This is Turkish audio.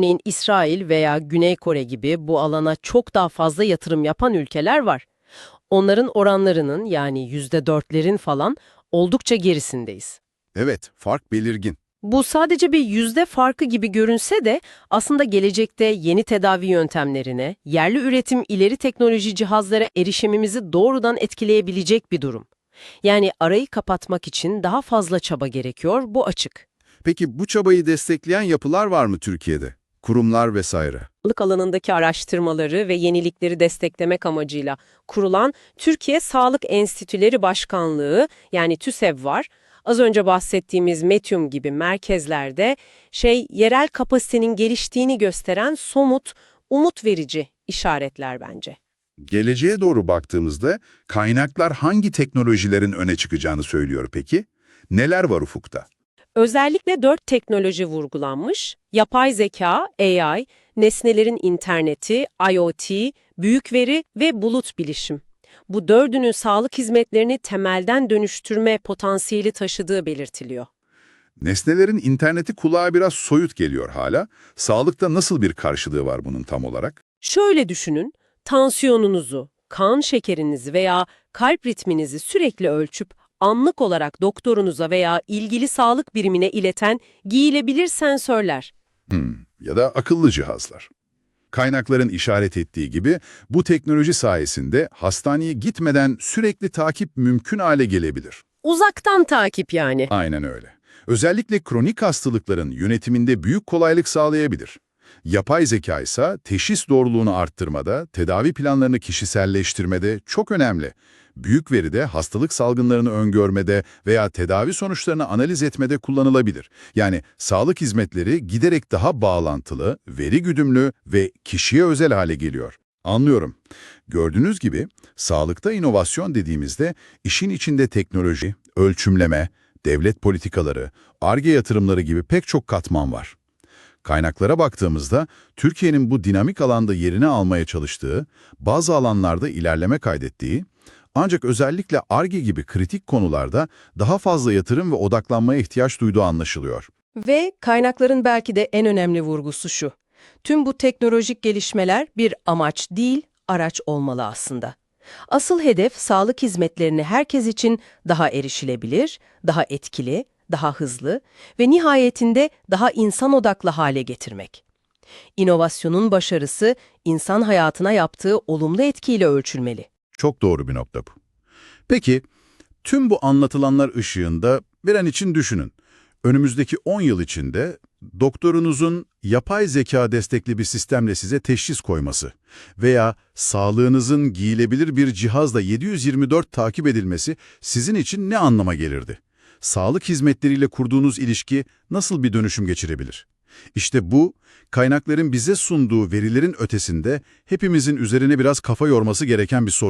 Örneğin İsrail veya Güney Kore gibi bu alana çok daha fazla yatırım yapan ülkeler var. Onların oranlarının yani %4'lerin falan oldukça gerisindeyiz. Evet, fark belirgin. Bu sadece bir yüzde farkı gibi görünse de aslında gelecekte yeni tedavi yöntemlerine, yerli üretim ileri teknoloji cihazlara erişimimizi doğrudan etkileyebilecek bir durum. Yani arayı kapatmak için daha fazla çaba gerekiyor, bu açık. Peki bu çabayı destekleyen yapılar var mı Türkiye'de? Kurumlar vesaire. Sağlık alanındaki araştırmaları ve yenilikleri desteklemek amacıyla kurulan Türkiye Sağlık Enstitüleri Başkanlığı yani TÜSEV var. Az önce bahsettiğimiz Metyum gibi merkezlerde şey yerel kapasitenin geliştiğini gösteren somut, umut verici işaretler bence. Geleceğe doğru baktığımızda kaynaklar hangi teknolojilerin öne çıkacağını söylüyor peki? Neler var ufukta? Özellikle dört teknoloji vurgulanmış. Yapay zeka, AI, nesnelerin interneti, IoT, büyük veri ve bulut bilişim. Bu dördünün sağlık hizmetlerini temelden dönüştürme potansiyeli taşıdığı belirtiliyor. Nesnelerin interneti kulağa biraz soyut geliyor hala. Sağlıkta nasıl bir karşılığı var bunun tam olarak? Şöyle düşünün, tansiyonunuzu, kan şekerinizi veya kalp ritminizi sürekli ölçüp anlık olarak doktorunuza veya ilgili sağlık birimine ileten giyilebilir sensörler. Hmm, ya da akıllı cihazlar. Kaynakların işaret ettiği gibi bu teknoloji sayesinde hastaneye gitmeden sürekli takip mümkün hale gelebilir. Uzaktan takip yani. Aynen öyle. Özellikle kronik hastalıkların yönetiminde büyük kolaylık sağlayabilir. Yapay zeka ise teşhis doğruluğunu arttırmada, tedavi planlarını kişiselleştirmede çok önemli. Büyük veride hastalık salgınlarını öngörmede veya tedavi sonuçlarını analiz etmede kullanılabilir. Yani sağlık hizmetleri giderek daha bağlantılı, veri güdümlü ve kişiye özel hale geliyor. Anlıyorum. Gördüğünüz gibi sağlıkta inovasyon dediğimizde işin içinde teknoloji, ölçümleme, devlet politikaları, ARGE yatırımları gibi pek çok katman var. Kaynaklara baktığımızda Türkiye'nin bu dinamik alanda yerini almaya çalıştığı, bazı alanlarda ilerleme kaydettiği, ancak özellikle ARGE gibi kritik konularda daha fazla yatırım ve odaklanmaya ihtiyaç duyduğu anlaşılıyor. Ve kaynakların belki de en önemli vurgusu şu. Tüm bu teknolojik gelişmeler bir amaç değil, araç olmalı aslında. Asıl hedef sağlık hizmetlerini herkes için daha erişilebilir, daha etkili, daha hızlı ve nihayetinde daha insan odaklı hale getirmek. İnovasyonun başarısı insan hayatına yaptığı olumlu etkiyle ölçülmeli. Çok doğru bir nokta bu. Peki, tüm bu anlatılanlar ışığında bir an için düşünün. Önümüzdeki 10 yıl içinde doktorunuzun yapay zeka destekli bir sistemle size teşhis koyması veya sağlığınızın giyilebilir bir cihazla 724 takip edilmesi sizin için ne anlama gelirdi? Sağlık hizmetleriyle kurduğunuz ilişki nasıl bir dönüşüm geçirebilir? İşte bu, kaynakların bize sunduğu verilerin ötesinde hepimizin üzerine biraz kafa yorması gereken bir soru.